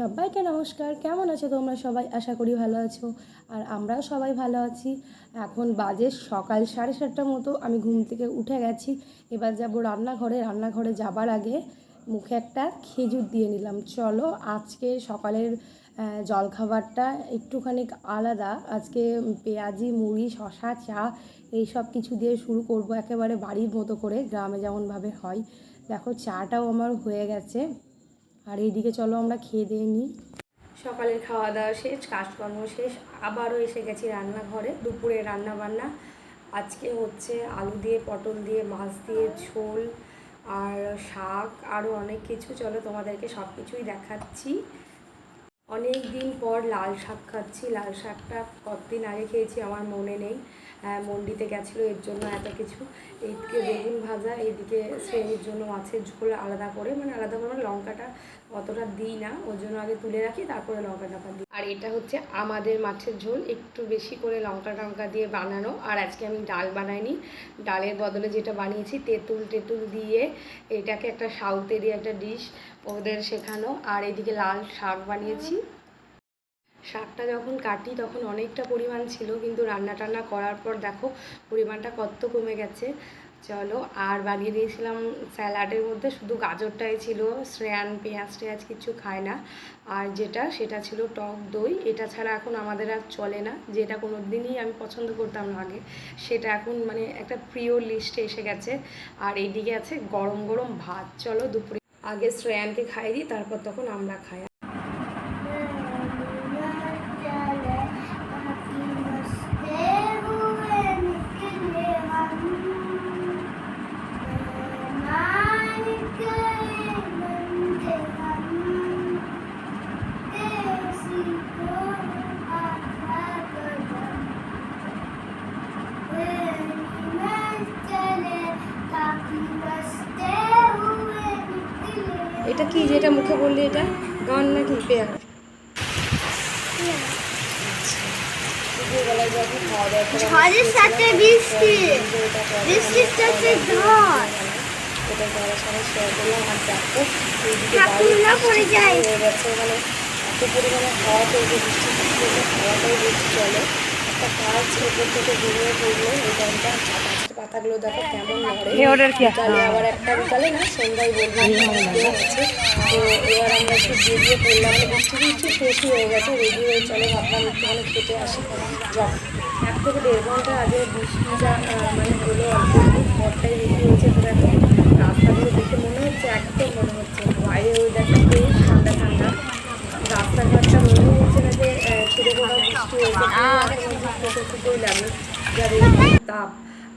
সবাইকে নমস্কার। কেমন আছো তোমরা সবাই? আশা করি ভালো আছো। আর আমরাও সবাই ভালো আছি। এখন বাজে সকাল সাড়ে সাতটার মতো। আমি ঘুম থেকে উঠে গেছি। এবার যাব রান্নাঘরে। রান্নাঘরে যাবার আগে মুখে একটা খেজুর দিয়ে নিলাম। চলো, আজকে সকালের জলখাবারটা একটুখানি আলাদা। আজকে পেঁয়াজি, মুড়ি শশা চা এই সব কিছু দিয়ে শুরু করব একেবারে বাড়ির মতো করে, গ্রামে যেমনভাবে হয়। দেখো, চাটাও আমার হয়ে গেছে। আর এইদিকে চলো আমরা খেয়ে দিয়ে নিই সকালের খাওয়া দাওয়া শেষ, কাজকর্ম শেষ, আবারও এসে গেছি রান্নাঘরে, দুপুরে রান্না বান্না আজকে হচ্ছে আলু দিয়ে, পটল দিয়ে, মাছ দিয়ে, ঝোল আর শাক, আরও অনেক কিছু। চলো তোমাদেরকে সব কিছুই দেখাচ্ছি। অনেক দিন পর লাল শাক খাচ্ছি। লাল শাকটা কতদিন আগে খেয়েছি আমার মনে নেই। মন্ডিতে গেছিল, এর জন্য এত কিছু। এইদিকে বেগুন ভাজা এইদিকে শ্রেণির জন্য মাছের ঝোল আলাদা করে। মানে আলাদা করে মানে লঙ্কাটা অতটা দিই না, ওর জন্য আগে তুলে রাখি, তারপরে লঙ্কা টাকা দিই। আর এটা হচ্ছে আমাদের মাছের ঝোল, একটু বেশি করে লঙ্কা টঙ্কা দিয়ে বানানো। আর আজকে আমি ডাল বানাইনি। ডালের বদলে যেটা বানিয়েছি, তেঁতুল টেতুল দিয়ে এটাকে একটা সাউথেরই একটা ডিশ ওদের শেখানো। আর এদিকে লাল শাক বানিয়েছি। শাকটা যখন কাটি তখন অনেকটা পরিমাণ ছিল, কিন্তু রান্না টান্না করার পর দেখো পরিমাণটা কত কমে গেছে। চলো, আর বানিয়ে দিয়েছিলাম স্যালাডের মধ্যে, শুধু গাজরটাই ছিল, শ্রেয়ান পেঁয়াজ টেয়াজ কিছু খায় না। আর যেটা, সেটা ছিল টক দই। এটা ছাড়া এখন আমাদের আর চলে না। যেটা কোনো দিনই আমি পছন্দ করতাম না আগে। সেটা এখন মানে একটা প্রিয় লিস্টে এসে গেছে। আর এইদিকে আছে গরম গরম ভাত। চলো দুপুরে আগে শ্রেয়ানকে খাই দিই, তারপর তখন আমরা খাই। এটা কি যেটা মুখে বললি এটা? গান নাকি? পেয়ার ঝড়ের সাথে বৃষ্টি। বৃষ্টির সাথে ঝড়। ঠাকুররা পড়ে যায়। মানে এত পরিমাণে হাওয়া চলছে বৃষ্টি বেশি চলে একটা গাছ ওপর থেকে ঘুরিয়ে পড়ল ওই টাইমটা পাতাগুলো দেখো কেমন নড়ে বিকালে আবার একটা বিকালে না সন্ধ্যায় বলব হচ্ছে। তো এবার আমরা একটু বেরিয়ে পড়লাম বৃষ্টি বৃষ্টি শেষই হয়ে গেছে। রেডি হয়ে চলে ভাবলাম একটুখানি খেতে আসি। জব এক থেকে দেড় ঘণ্টা আগে বৃষ্টিটা আহ, মানে হলো অল্প ঘরটাই রেডি হয়েছে তো দেখো। রাস্তাগুলো দেখে মনে হচ্ছে একদম মনে হচ্ছে বাইরে ওই দেখো বেশ ঠান্ডা ঠান্ডা। রাস্তাঘাটটা মনে হচ্ছে না যে ছেড়ে কোথাও বৃষ্টি হয়েছে। শুধুই লাগে যার এরকম তাপ।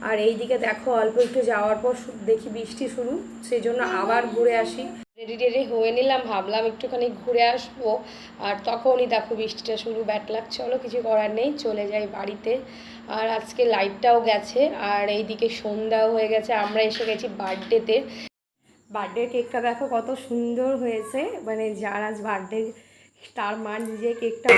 আর এইদিকে দেখো অল্প একটু যাওয়ার পর দেখি বৃষ্টি শুরু সেই জন্য আবার ঘুরে আসি। রেডি রেডি হয়ে নিলাম ভাবলাম একটুখানি ঘুরে আসব। আর তখনই দেখো বৃষ্টিটা শুরু ব্যাট লাগ চলো কিছু করার নেই চলে যাই বাড়িতে। আর আজকে লাইটটাও গেছে আর এইদিকে সন্ধ্যাও হয়ে গেছে আমরা এসে গেছি বার্থডেতে। বার্থডে কেকটা দেখো কত সুন্দর হয়েছে মানে যার আজ বার্থডে তার মা নিজে কেকটা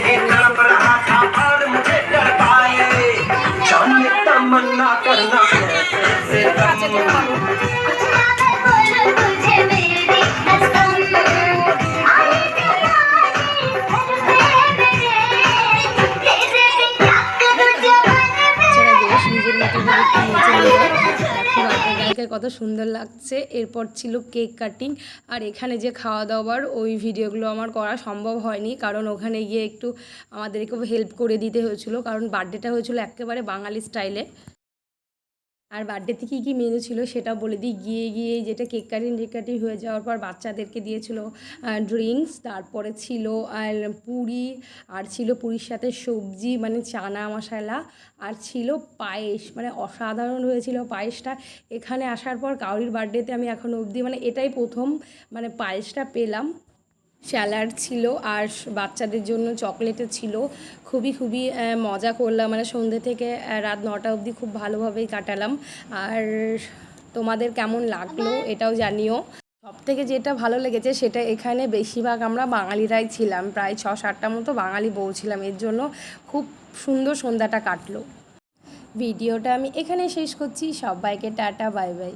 কত সুন্দর লাগছে। এরপর ছিল কেক কাটিং। আর এখানে যে খাওয়া দাওয়ার ওই ভিডিওগুলো আমার করা সম্ভব হয়নি। কারণ ওখানে গিয়ে একটু আমাদেরকে হেল্প করে দিতে হয়েছিল। কারণ বার্থডেটা হয়েছিল একেবারে বাঙালি স্টাইলে আর বার্থডেতে কী কী মেনু ছিল সেটা বলে দিই। গিয়ে গিয়ে যেটা কেক কাটিং টেক কাটিং হয়ে যাওয়ার পর বাচ্চাদেরকে দিয়েছিল ড্রিঙ্কস তারপরে ছিল, আর পুরি, আর ছিল পুরীর সাথে সবজি মানে চানা মশলা, আর ছিল পায়েস মানে অসাধারণ হয়েছিল পায়েসটা। এখানে আসার পর কাউরির বার্থডেতে আমি এখনও অবধি মানে এটাই প্রথম মানে পায়েসটা পেলাম। স্যালাড ছিল আর বাচ্চাদের জন্য চকলেটও ছিল। খুবই খুবই মজা করলাম। মানে সন্ধ্যে থেকে রাত নটা অবধি খুব ভালোভাবেই কাটালাম। আর তোমাদের কেমন লাগল এটাও জানিও। সব থেকে যেটা ভালো লেগেছে সেটা এখানে বেশিরভাগ আমরা বাঙালিরাই ছিলাম। প্রায় ছ সাতটা মতো বাঙালি বউ ছিলাম। এর জন্য খুব সুন্দর সন্ধ্যাটা কাটলো। ভিডিওটা আমি এখানে শেষ করছি। সবাইকে টাটা, বাই বাই।